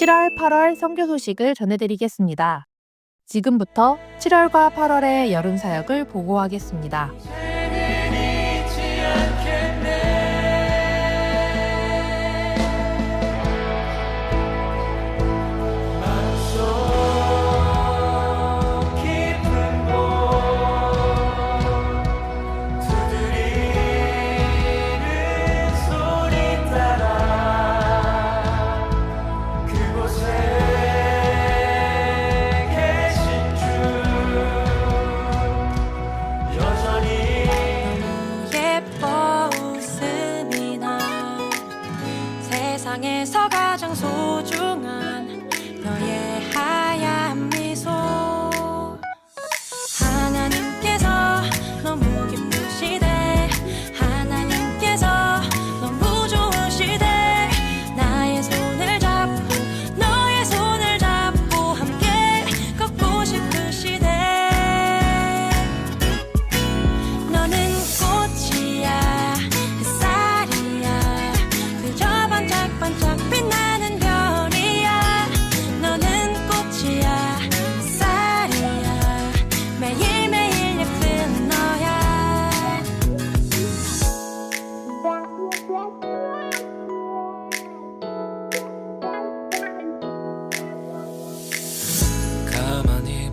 7월, 8월 선교 소식을 전해드리겠습니다. 지금부터 7월과 8월의 여름 사역을 보고하겠습니다.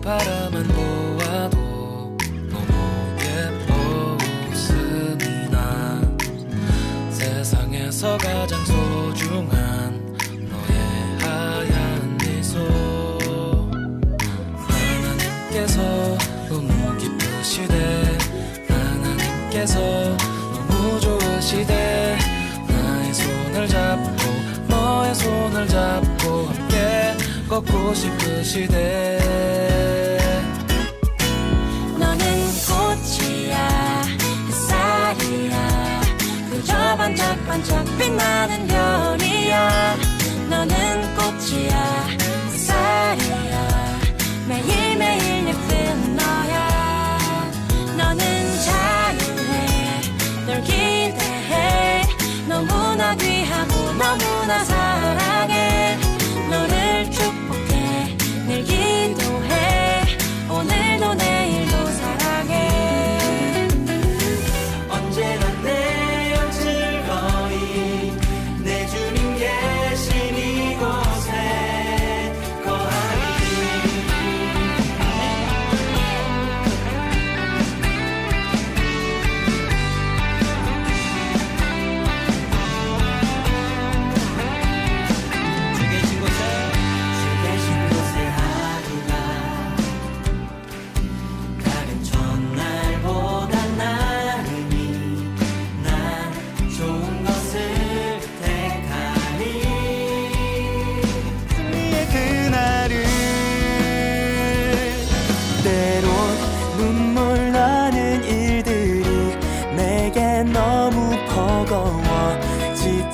바라만 보아도 너무 예뻐 웃음이 나 세상에서 가장 소중한 너의 하얀 미소. 하나님께서 너무 기쁘시대. 하나님께서 너무 좋으시대. 나의 손을 잡고 너의 손을 잡고 함께 걷고 싶으시대 반짝반짝 빛나는 별이야. 너는 꽃이야 햇살이야. 매일매일 예쁜 너야. 너는 자유해 널 기대해. 너무나 귀하고 너무나 사랑해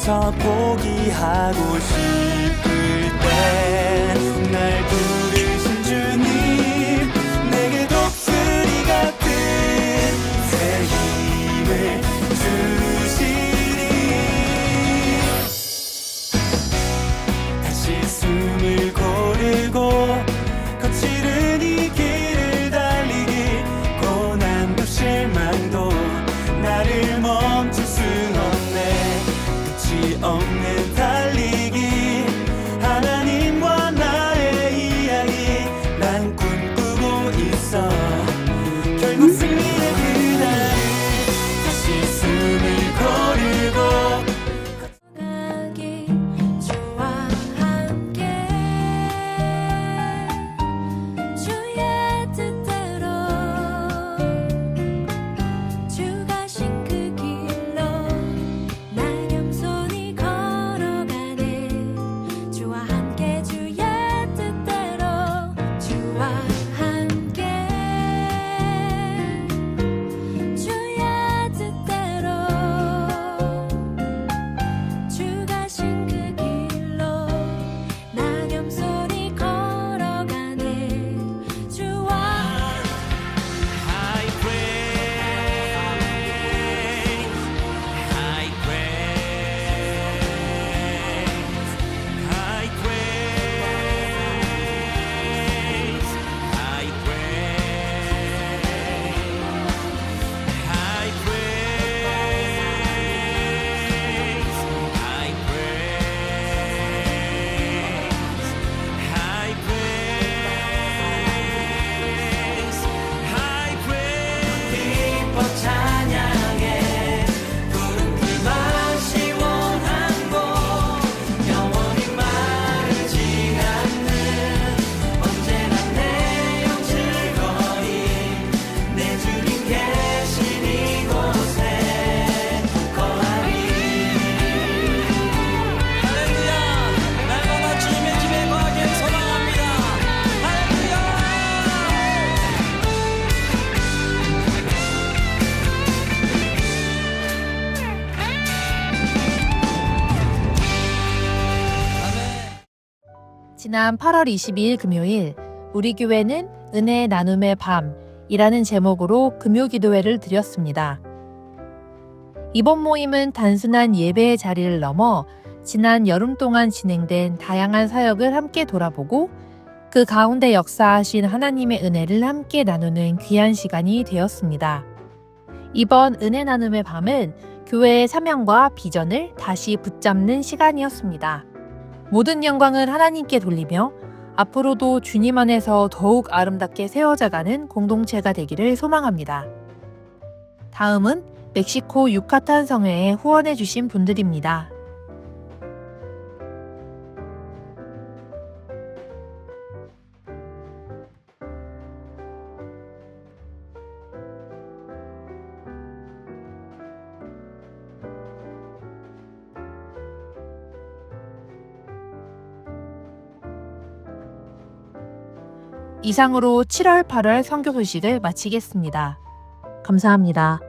지쳐 포기하고 싶을 때날 부르 지난 8월 22일 금요일 우리 교회는 은혜 나눔의 밤이라는 제목으로 금요 기도회를 드렸습니다. 이번 모임은 단순한 예배의 자리를 넘어 지난 여름 동안 진행된 다양한 사역을 함께 돌아보고 그 가운데 역사하신 하나님의 은혜를 함께 나누는 귀한 시간이 되었습니다. 이번 은혜 나눔의 밤은 교회의 사명과 비전을 다시 붙잡는 시간이었습니다. 모든 영광을 하나님께 돌리며 앞으로도 주님 안에서 더욱 아름답게 세워져가는 공동체가 되기를 소망합니다. 다음은 멕시코 유카탄 성회에 후원해 주신 분들입니다. 이상으로 7월, 8월 선교 소식을 마치겠습니다. 감사합니다.